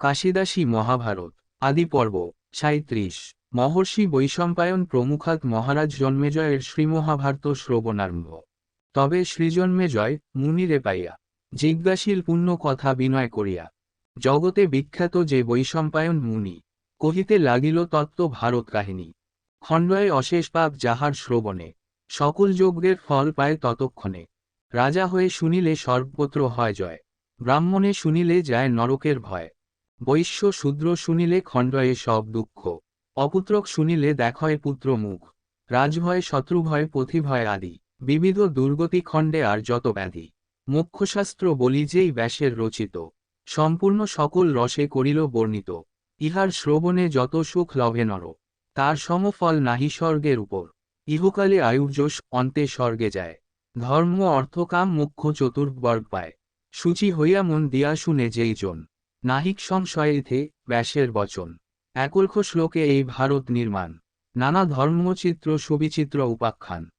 কাশিদাসী মহাভারত, আদি পর্ব সাঁত্রিশ মহর্ষি বৈশম্পায়ন প্রমুখাত মহারাজ জন্মেজয়ের শ্রীমহাভারত শ্রবণারম্ভ। তবে শ্রীজন্মেজয় মুনিরে পাইয়া, জিজ্ঞাসীর পূর্ণ কথা বিনয় করিয়া, জগতে বিখ্যাত যে বৈশম্পায়ন মুনি, কহিতে লাগিল তত্ত্ব ভারত কাহিনী। খণ্ডয়ে অশেষ পাপ যাহার শ্রবণে, সকল যজ্ঞের ফল পায় ততক্ষণে। রাজা হয়ে শুনিলে সর্বত্র হয় জয়, ব্রাহ্মণে শুনিলে যায় নরকের ভয়। বৈশ্য শূদ্র শুনিলে খণ্ডয়ে সব দুঃখ, অপুত্রক শুনিলে দেখয় পুত্র মুখ, রাজভয় শত্রুভয় পথিভয় আদি, বিবিধ দুর্গতি খণ্ডে আর যত ব্যাধি। মোক্ষশাস্ত্র বলি যেই ব্যাসের রচিত, সম্পূর্ণ সকল রসে করিল বর্ণিত, ইহার শ্রবণে যত সুখ লভে নর, তার সমফল নাহি স্বর্গের উপর, ইহকালে আয়ুর্যশ অন্তে স্বর্গে যায়, ধর্ম অর্থকাম মুখ্য চতুর্বর্গ পায়, সূচি হইয়া মন দিয়া শুনে যেই জন নাহিক সংশয়েথে ব্যাসের বচন। একলক্ষ শ্লোকে এই ভারত নির্মাণ। নানা ধর্মচিত্র সুবিচিত্র উপাখ্যান।